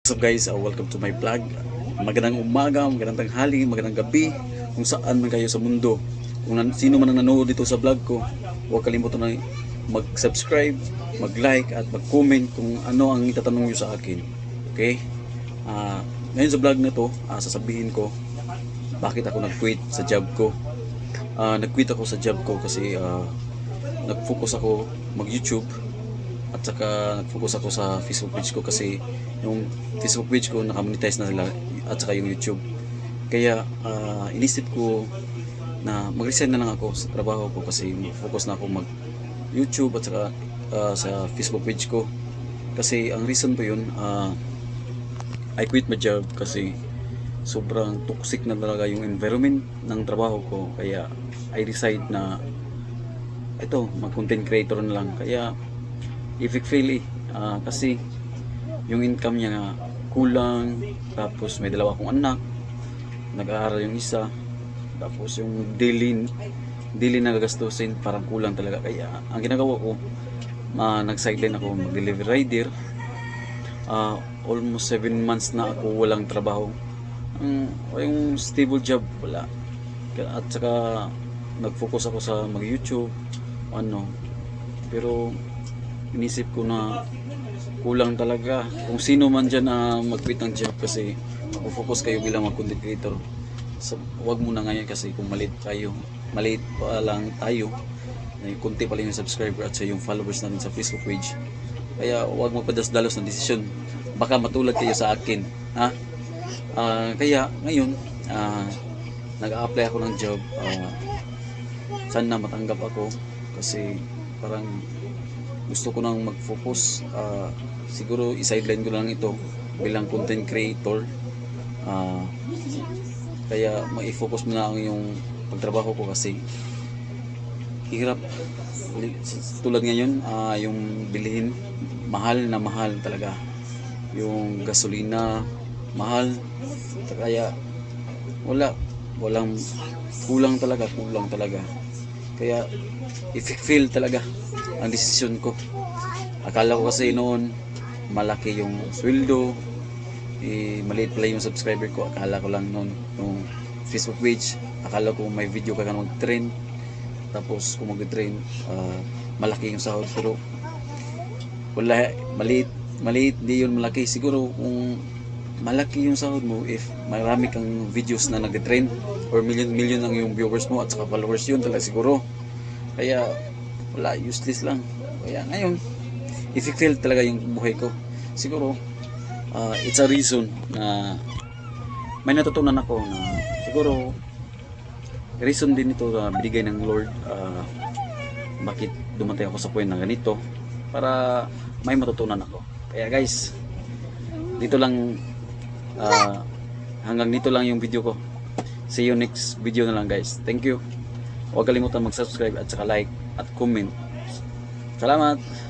What's up guys? Uh, welcome to my vlog. Magandang umaga, magandang tanghali, magandang gabi kung saan man kayo sa mundo. Kung sino man ang nanonood dito sa vlog ko, huwag kalimutan na mag-subscribe, mag-like at mag-comment kung ano ang itatanong nyo sa akin. Okay? Ah, ngayon sa vlog na to, ah, sasabihin ko bakit ako nag-quit sa job ko. Ah, nag-quit ako sa job ko kasi ah, nag-focus ako mag-YouTube at saka nag-focus ako sa Facebook page ko kasi yung Facebook page ko nakamonetize na sila at saka yung YouTube. Kaya ah, inisip ko na mag-resign na lang ako sa trabaho ko kasi focus na ako mag YouTube at saka ah, sa Facebook page ko. Kasi ang reason ko yun, ah, I quit my job kasi sobrang toxic na talaga yung environment ng trabaho ko. Kaya I decide na ito, mag-content creator na lang. Kaya if it fail eh, ah, kasi yung income niya kulang, tapos may dalawa akong anak, nag-aaral yung isa, tapos yung daily, daily na gagastusin, parang kulang talaga. Kaya ang ginagawa ko, ah, nag-sideline ako mag-delivery rider. Ah, almost 7 months na ako walang trabaho. Ang yung stable job wala. At saka nag-focus ako sa mag-YouTube, ano. Pero inisip ko na kulang talaga. Kung sino man dyan na mag-quit ng job kasi mag-focus kayo bilang mga content creator. So, wag muna ngayon kasi kung maliit kayo, maliit pa lang tayo, may kunti pa lang yung subscriber at sa yung followers natin sa Facebook page. Kaya wag magpadas-dalos ng desisyon. Baka matulad kayo sa akin. Ha? Ah, kaya ngayon, ah, nag-apply ako ng job. Ah, sana matanggap ako kasi parang gusto ko nang mag-focus. Ah, siguro i-sideline ko lang ito bilang content creator. Ah, kaya mai-focus mo na ang yung pagtrabaho ko kasi hirap tulad ngayon ah, yung bilihin mahal na mahal talaga yung gasolina mahal kaya wala walang kulang talaga kulang talaga kaya i-feel talaga ang desisyon ko. Akala ko kasi noon malaki yung sweldo eh, maliit pala yung subscriber ko. Akala ko lang noon yung Facebook page akala ko may video ka mag trend tapos kung mag-train ah, malaki yung sahod. Pero wala maliit maliit di yun malaki. Siguro kung malaki yung sahod mo if marami kang videos na nag-trend or million million ang yung viewers mo at saka followers yun talaga siguro. Kaya wala useless lang. Kaya ngayon if you feel talaga yung buhay ko. Siguro ah, it's a reason na may natutunan ako na siguro reason din ito na binigay ng Lord ah, bakit dumatay ako sa point na ganito para may matutunan ako. Kaya guys dito lang ah, hanggang dito lang yung video ko. See you next video na lang guys. Thank you. Huwag kalimutan mag subscribe at saka like at comment. Salamat